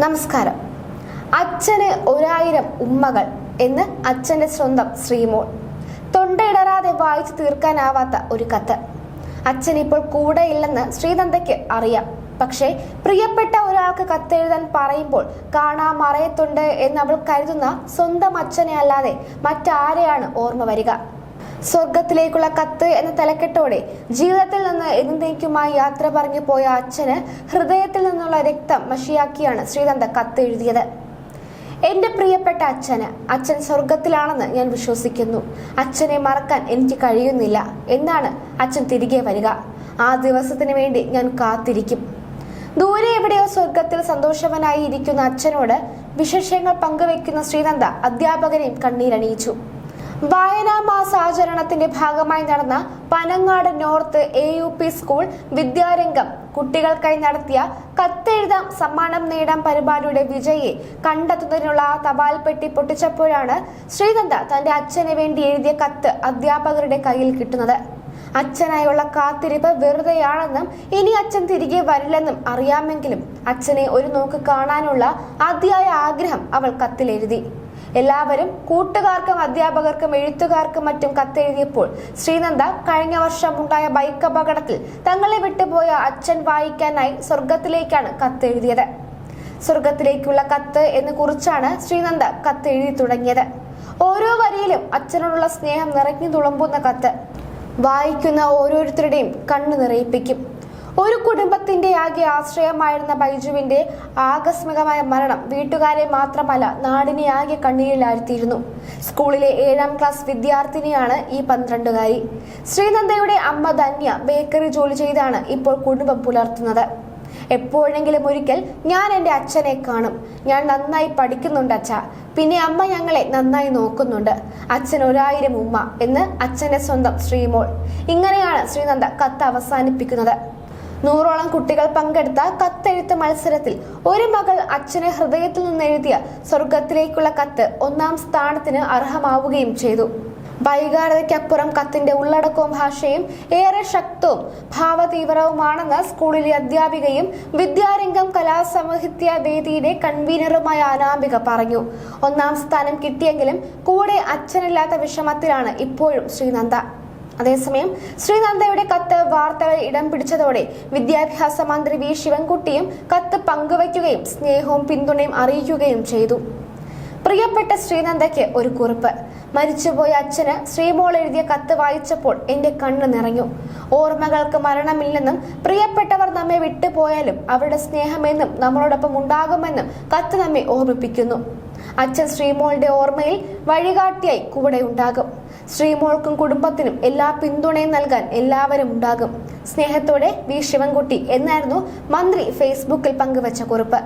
നമസ്കാരം. അച്ഛന് ഒരായിരം ഉമ്മകൾ എന്ന് അച്ഛന്റെ സ്വന്തം ശ്രീമോൾ. തൊണ്ടയിടറാതെ വായിച്ചു തീർക്കാനാവാത്ത ഒരു കത്ത്. അച്ഛൻ ഇപ്പോൾ കൂടെയില്ലെന്ന് ശ്രീനന്ദയ്ക്ക് അറിയാം. പക്ഷേ പ്രിയപ്പെട്ട ഒരാൾക്ക് കത്തെഴുതാൻ പറയുമ്പോൾ കാണാ മറയത്തുണ്ട് എന്ന് അവൾ കരുതുന്ന സ്വന്തം അച്ഛനെ അല്ലാതെ മറ്റാരെയാണ് ഓർമ്മ വരിക? സ്വർഗത്തിലേക്കുള്ള കത്ത് എന്ന തലക്കെട്ടോടെ ജീവിതത്തിൽ നിന്ന് എന്നേക്കുമായി യാത്ര പറഞ്ഞു പോയ അച്ഛന് ഹൃദയത്തിൽ നിന്നുള്ള രക്തം മഷിയാക്കിയാണ് ശ്രീനന്ദ കത്ത് എഴുതിയത്. എന്റെ പ്രിയപ്പെട്ട അച്ഛന് അച്ഛൻ സ്വർഗത്തിലാണെന്ന് ഞാൻ വിശ്വസിക്കുന്നു. അച്ഛനെ മറക്കാൻ എനിക്ക് കഴിയുന്നില്ല. എന്നാണ് അച്ഛൻ തിരികെ വരിക. ആ ദിവസത്തിന് വേണ്ടി ഞാൻ കാത്തിരിക്കും. ദൂരെ എവിടെയോ സ്വർഗത്തിൽ സന്തോഷവനായി ഇരിക്കുന്ന അച്ഛനോട് വിശേഷങ്ങൾ പങ്കുവെക്കുന്ന ശ്രീനന്ദ അധ്യാപകനെയും കണ്ണീരണിയിച്ചു. വായനാ മാസാചരണത്തിന്റെ ഭാഗമായി നടന്ന Panangad north A U P school Vidyarangam. കുട്ടികൾക്കായി നടത്തിയ കത്തെഴുതാം സമ്മാനം നേടാം പരിപാടിയുടെ വിജയെ കണ്ടെത്തുന്നതിനുള്ള തപാൽ പെട്ടി പൊട്ടിച്ചപ്പോഴാണ് ശ്രീനന്ദ തന്റെ അച്ഛന് വേണ്ടി എഴുതിയ കത്ത് അധ്യാപകരുടെ കയ്യിൽ കിട്ടുന്നത്. അച്ഛനായുള്ള കാത്തിരിപ്പ് വെറുതെയാണെന്നും ഇനി അച്ഛൻ തിരികെ വരില്ലെന്നും അറിയാമെങ്കിലും അച്ഛനെ ഒരു നോക്ക് കാണാനുള്ള അതിയായ ആഗ്രഹം അവൾ കത്തിലെഴുതി. എല്ലാവരും കൂട്ടുകാർക്കും അധ്യാപകർക്കും എഴുത്തുകാർക്കും മറ്റും കത്തെഴുതിയപ്പോൾ ശ്രീനന്ദ കഴിഞ്ഞ വർഷം ഉണ്ടായ ബൈക്ക് അപകടത്തിൽ തങ്ങളെ വിട്ടുപോയ അച്ഛൻ വായിക്കാനായി സ്വർഗത്തിലേക്കാണ് കത്തെഴുതിയത്. സ്വർഗത്തിലേക്കുള്ള കത്ത് എന്ന് കുറിച്ചാണ് ശ്രീനന്ദ കത്തെഴുതി തുടങ്ങിയത്. ഓരോ വരിയിലും അച്ഛനോടുള്ള സ്നേഹം നിറഞ്ഞു തുളുമ്പുന്ന കത്ത്. വായിക്കുന്ന ഓരോരുത്തരുടെയും കണ്ണു നിറയിപ്പിക്കും. ഒരു കുടുംബത്തിന്റെ ആകെ ആശ്രയമായിരുന്ന ബൈജുവിന്റെ ആകസ്മികമായ മരണം വീട്ടുകാരെ മാത്രമല്ല നാടിനെ ആകെ കണ്ണീരിലാഴ്ത്തിയിരുന്നു. സ്കൂളിലെ ഏഴാം ക്ലാസ് വിദ്യാർത്ഥിനിയാണ് ഈ പന്ത്രണ്ടുകാരി. ശ്രീനന്ദയുടെ അമ്മ ധന്യ ബേക്കറി ജോലി ചെയ്താണ് ഇപ്പോൾ കുടുംബം പുലർത്തുന്നത്. എപ്പോഴെങ്കിലും ഒരിക്കൽ ഞാൻ എന്റെ അച്ഛനെ കാണും. ഞാൻ നന്നായി പഠിക്കുന്നുണ്ട് അച്ഛ. പിന്നെ അമ്മ ഞങ്ങളെ നന്നായി നോക്കുന്നുണ്ട്. അച്ഛൻ ഒരായിരം ഉമ്മ എന്ന് അച്ഛന്റെ സ്വന്തം ശ്രീമോൾ. ഇങ്ങനെയാണ് ശ്രീനന്ദ കത്ത് അവസാനിപ്പിക്കുന്നത്. നൂറോളം കുട്ടികൾ പങ്കെടുത്ത കത്തെഴുത്ത് മത്സരത്തിൽ ഒരു മകൾ അച്ഛനെ ഹൃദയത്തിൽ നിന്ന് എഴുതിയ സ്വർഗത്തിലേക്കുള്ള കത്ത് ഒന്നാം സ്ഥാനത്തിന് അർഹമാവുകയും ചെയ്തു. വൈകാരതയ്ക്കപ്പുറം കത്തിന്റെ ഉള്ളടക്കവും ഭാഷയും ഏറെ ശക്തവും ഭാവതീവ്രവുമാണെന്ന് സ്കൂളിലെ അധ്യാപികയും വിദ്യാരംഗം കലാസാഹിത്യ വേദിയുടെ കൺവീനറുമായ അനാമിക പറഞ്ഞു. ഒന്നാം സ്ഥാനം കിട്ടിയെങ്കിലും കൂടെ അച്ഛനില്ലാത്ത വിഷമത്തിലാണ് ഇപ്പോഴും ശ്രീനന്ദ. അതേസമയം ശ്രീനന്ദയുടെ കത്ത് വാർത്തകളിൽ ഇടം പിടിച്ചതോടെ വിദ്യാഭ്യാസ മന്ത്രി വി. ശിവൻകുട്ടിയും കത്ത് പങ്കുവയ്ക്കുകയും സ്നേഹവും പിന്തുണയും അറിയിക്കുകയും ചെയ്തു. പ്രിയപ്പെട്ട ശ്രീനന്ദയ്ക്ക് ഒരു കുറിപ്പ്. മരിച്ചുപോയ അച്ഛന് ശ്രീമോൾ എഴുതിയ കത്ത് വായിച്ചപ്പോൾ എന്റെ കണ്ണ് നിറഞ്ഞു. ഓർമ്മകൾക്ക് മരണമില്ലെന്നും പ്രിയപ്പെട്ടവർ നമ്മെ വിട്ടുപോയാലും അവരുടെ സ്നേഹമെന്നും നമ്മളോടൊപ്പം ഉണ്ടാകുമെന്നും കത്ത് നമ്മെ ഓർമ്മിപ്പിക്കുന്നു. അച്ഛൻ ശ്രീമോളുടെ ഓർമ്മയിൽ വഴികാട്ടിയായി കൂടെ ഉണ്ടാകും. ശ്രീമോൾക്കും കുടുംബത്തിനും എല്ലാ പിന്തുണയും നൽകാൻ എല്ലാവരും ഉണ്ടാകും. സ്നേഹത്തോടെ വി ശിവൻകുട്ടി എന്നായിരുന്നു മന്ത്രി ഫേസ്ബുക്കിൽ പങ്കുവച്ച കുറിപ്പ്.